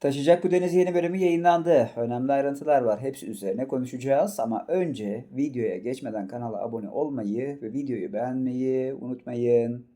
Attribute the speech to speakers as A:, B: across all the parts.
A: Taşıyacak bu deniz yeni bölümü yayınlandı. Önemli ayrıntılar var. Hepsi üzerine konuşacağız ama önce videoya geçmeden kanala abone olmayı ve videoyu beğenmeyi unutmayın.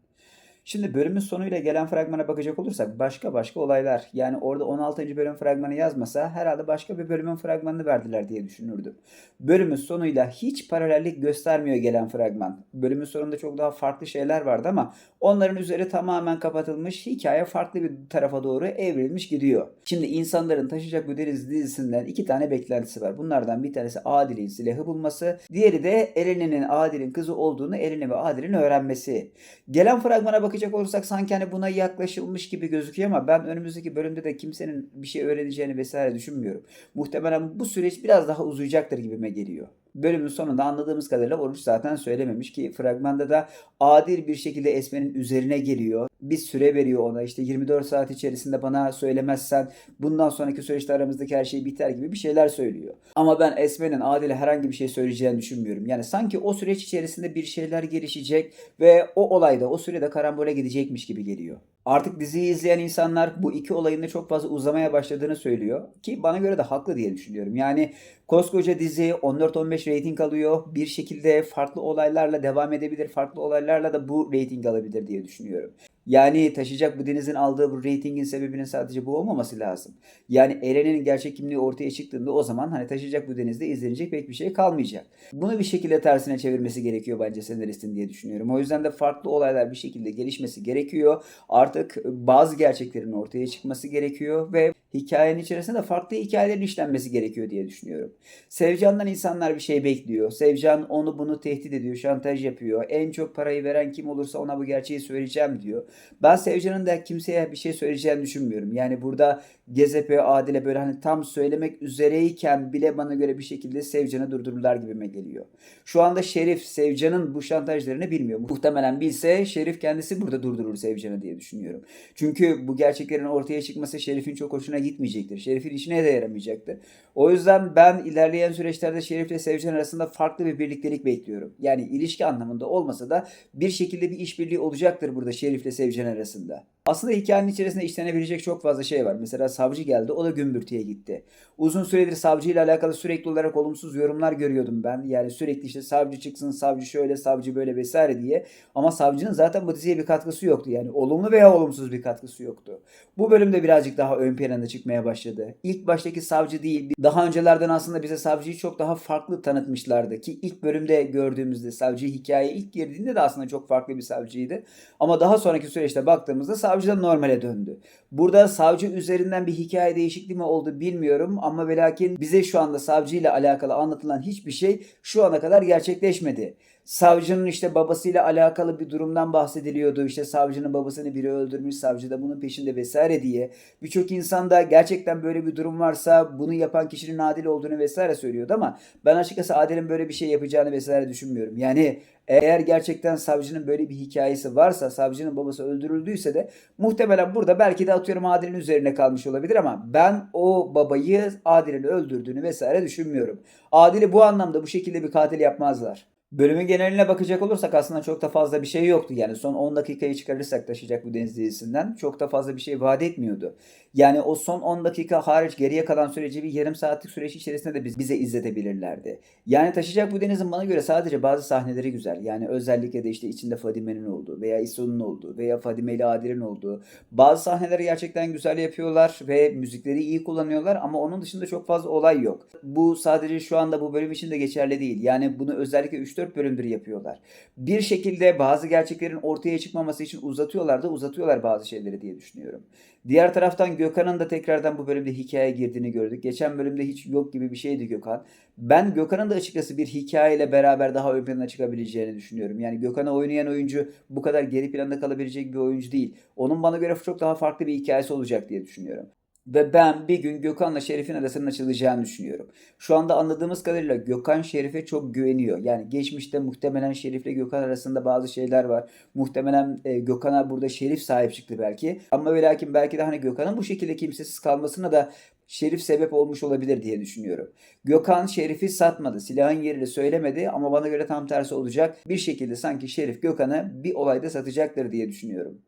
A: Şimdi bölümün sonuyla gelen fragmana bakacak olursak başka başka olaylar. Yani orada 16. bölüm fragmanı yazmasa herhalde başka bir bölümün fragmanını verdiler diye düşünürdüm. Bölümün sonuyla hiç paralellik göstermiyor gelen fragman. Bölümün sonunda çok daha farklı şeyler vardı ama onların üzeri tamamen kapatılmış. Hikaye farklı bir tarafa doğru evrilmiş gidiyor. Şimdi insanların taşıyacak bu deniz dizisinden iki tane beklentisi var. Bunlardan bir tanesi Adil'in silahı bulması. Diğeri de Eren'in Adil'in kızı olduğunu Eren'in ve Adil'in öğrenmesi. Gelen fragmana bakacak olursak sanki hani buna yaklaşılmış gibi gözüküyor ama ben önümüzdeki bölümde de kimsenin bir şey öğreneceğini vesaire düşünmüyorum. Muhtemelen bu süreç biraz daha uzayacaktır gibime geliyor. Bölümün sonunda anladığımız kadarıyla Oruç zaten söylememiş ki fragmanda da adil bir şekilde Esmer'in üzerine geliyor. Bir süre veriyor ona işte 24 saat içerisinde bana söylemezsen bundan sonraki süreçte aramızdaki her şey biter gibi bir şeyler söylüyor. Ama ben Esmer'in Adil'e herhangi bir şey söyleyeceğini düşünmüyorum. Yani sanki o süreç içerisinde bir şeyler gelişecek ve o olayda o sürede karambole gidecekmiş gibi geliyor. Artık diziyi izleyen insanlar bu iki olayın da çok fazla uzamaya başladığını söylüyor. Ki bana göre de haklı diye düşünüyorum. Yani koskoca dizi 14-15 reyting alıyor. Bir şekilde farklı olaylarla devam edebilir. Farklı olaylarla da bu reyting alabilir diye düşünüyorum. Yani taşıyacak bu denizin aldığı bu reytingin sebebinin sadece bu olmaması lazım. Yani Eren'in gerçek kimliği ortaya çıktığında o zaman hani taşıyacak bu denizde izlenecek pek bir şey kalmayacak. Bunu bir şekilde tersine çevirmesi gerekiyor bence senaristin diye düşünüyorum. O yüzden de farklı olaylar bir şekilde gelişmesi gerekiyor. Artık bazı gerçeklerin ortaya çıkması gerekiyor ve hikayenin içerisinde farklı hikayelerin işlenmesi gerekiyor diye düşünüyorum. Sevcan'dan insanlar bir şey bekliyor. Sevcan onu bunu tehdit ediyor, şantaj yapıyor. En çok parayı veren kim olursa ona bu gerçeği söyleyeceğim diyor. Ben Sevcan'ın da kimseye bir şey söyleyeceğini düşünmüyorum. Yani burada Gezepe, Adile böyle hani tam söylemek üzereyken bile bana göre bir şekilde Sevcan'ı durdururlar gibime geliyor. Şu anda Şerif Sevcan'ın bu şantajlarını bilmiyor. Muhtemelen bilse Şerif kendisi burada durdurur Sevcan'ı diye düşünüyorum. Çünkü bu gerçeklerin ortaya çıkması Şerif'in çok hoşuna gitmeyecektir. Şerif'in işine de yaramayacaktır. O yüzden ben ilerleyen süreçlerde Şerif ile Sevcan arasında farklı bir birliktelik bekliyorum. Yani ilişki anlamında olmasa da bir şekilde bir işbirliği olacaktır burada Şerif ile Sevcan arasında. Aslında hikayenin içerisinde işlenebilecek çok fazla şey var. Mesela savcı geldi, o da gümbürtüye gitti. Uzun süredir savcıyla alakalı sürekli olarak olumsuz yorumlar görüyordum ben. Yani sürekli işte savcı çıksın, savcı şöyle, savcı böyle vesaire diye. Ama savcının zaten bu diziye bir katkısı yoktu. Yani olumlu veya olumsuz bir katkısı yoktu. Bu bölümde birazcık daha ön planda çıkmaya başladı. İlk baştaki savcı değil, daha öncelerden aslında bize savcıyı çok daha farklı tanıtmışlardı. Ki ilk bölümde gördüğümüzde savcı hikayeye ilk girdiğinde de aslında çok farklı bir savcıydı. Ama daha sonraki süreçte baktığımızda savcı da normale döndü. Burada savcı üzerinden bir hikaye değişikliği mi oldu bilmiyorum ama ve lakin bize şu anda savcı ile alakalı anlatılan hiçbir şey şu ana kadar gerçekleşmedi. Savcının işte babasıyla alakalı bir durumdan bahsediliyordu. İşte savcının babasını biri öldürmüş, savcı da bunun peşinde vesaire diye. Birçok insan da gerçekten böyle bir durum varsa bunu yapan kişinin adil olduğunu vesaire söylüyordu ama ben açıkçası Adil'in böyle bir şey yapacağını vesaire düşünmüyorum. Yani eğer gerçekten savcının böyle bir hikayesi varsa, savcının babası öldürüldüyse de muhtemelen burada belki de atıyorum Adil'in üzerine kalmış olabilir ama ben o babayı Adil'in öldürdüğünü vesaire düşünmüyorum. Adil'i bu anlamda bu şekilde bir katil yapmazlar. Bölümün geneline bakacak olursak aslında çok da fazla bir şey yoktu. Yani son 10 dakikayı çıkarırsak taşıyacak bu deniz dizisinden çok da fazla bir şey vaat etmiyordu. Yani o son 10 dakika hariç geriye kalan süreci bir yarım saatlik süreç içerisinde de biz, bize izletebilirlerdi. Yani taşıyacak bu denizin bana göre sadece bazı sahneleri güzel. Yani özellikle de işte içinde Fadime'nin olduğu veya İso'nun olduğu veya Fadime ile Adil'in olduğu. Bazı sahneleri gerçekten güzel yapıyorlar ve müzikleri iyi kullanıyorlar ama onun dışında çok fazla olay yok. Bu sadece şu anda bu bölüm için de geçerli değil. Yani bunu özellikle 3-4 bölümdür yapıyorlar. Bir şekilde bazı gerçeklerin ortaya çıkmaması için uzatıyorlar da uzatıyorlar bazı şeyleri diye düşünüyorum. Diğer taraftan Gökhan'ın da tekrardan bu bölümde hikayeye girdiğini gördük. Geçen bölümde hiç yok gibi bir şeydi Gökhan. Ben Gökhan'ın da açıkçası bir hikayeyle beraber daha ön plana çıkabileceğini düşünüyorum. Yani Gökhan'ı oynayan oyuncu bu kadar geri planda kalabilecek bir oyuncu değil. Onun bana göre çok daha farklı bir hikayesi olacak diye düşünüyorum. Ve ben bir gün Gökhan'la Şerif'in arasının açılacağını düşünüyorum. Şu anda anladığımız kadarıyla Gökhan Şerif'e çok güveniyor. Yani geçmişte muhtemelen Şerif'le Gökhan arasında bazı şeyler var. Muhtemelen e, Gökhan'a burada Şerif sahip çıktı belki. Ama ve lakin belki de hani Gökhan'ın bu şekilde kimsesiz kalmasına da Şerif sebep olmuş olabilir diye düşünüyorum. Gökhan Şerif'i satmadı. Silahın yerini söylemedi ama bana göre tam tersi olacak. Bir şekilde sanki Şerif Gökhan'ı bir olayda satacaktır diye düşünüyorum.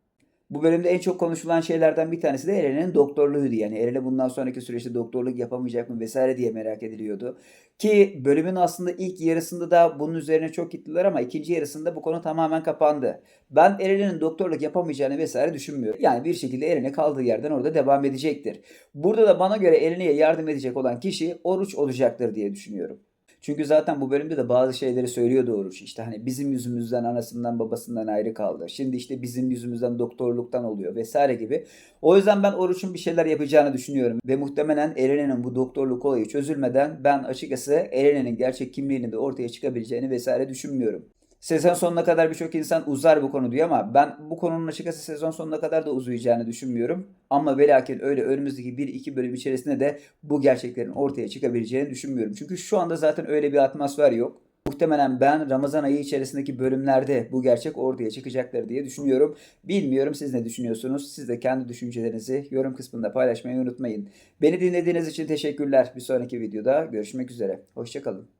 A: Bu bölümde en çok konuşulan şeylerden bir tanesi de Eren'in doktorluğuydu. Yani Eren'e bundan sonraki süreçte doktorluk yapamayacak mı vesaire diye merak ediliyordu. Ki bölümün aslında ilk yarısında da bunun üzerine çok gittiler ama ikinci yarısında bu konu tamamen kapandı. Ben Eren'in doktorluk yapamayacağını vesaire düşünmüyorum. Yani bir şekilde Eren'e kaldığı yerden orada devam edecektir. Burada da bana göre Eren'e yardım edecek olan kişi Oruç olacaktır diye düşünüyorum. Çünkü zaten bu bölümde de bazı şeyleri söylüyordu Oruç. İşte hani bizim yüzümüzden anasından babasından ayrı kaldı. Şimdi işte bizim yüzümüzden doktorluktan oluyor vesaire gibi. O yüzden ben Oruç'un bir şeyler yapacağını düşünüyorum. Ve muhtemelen Eren'in bu doktorluk olayı çözülmeden ben açıkçası Eren'in gerçek kimliğini de ortaya çıkabileceğini vesaire düşünmüyorum. Sezon sonuna kadar birçok insan uzar bu konu diyor ama ben bu konunun açıkçası sezon sonuna kadar da uzayacağını düşünmüyorum. Ama ve öyle önümüzdeki 1-2 bölüm içerisinde de bu gerçeklerin ortaya çıkabileceğini düşünmüyorum. Çünkü şu anda zaten öyle bir atmosfer yok. Muhtemelen ben Ramazan ayı içerisindeki bölümlerde bu gerçek ortaya çıkacaktır diye düşünüyorum. Bilmiyorum siz ne düşünüyorsunuz? Siz de kendi düşüncelerinizi yorum kısmında paylaşmayı unutmayın. Beni dinlediğiniz için teşekkürler. Bir sonraki videoda görüşmek üzere. Hoşçakalın.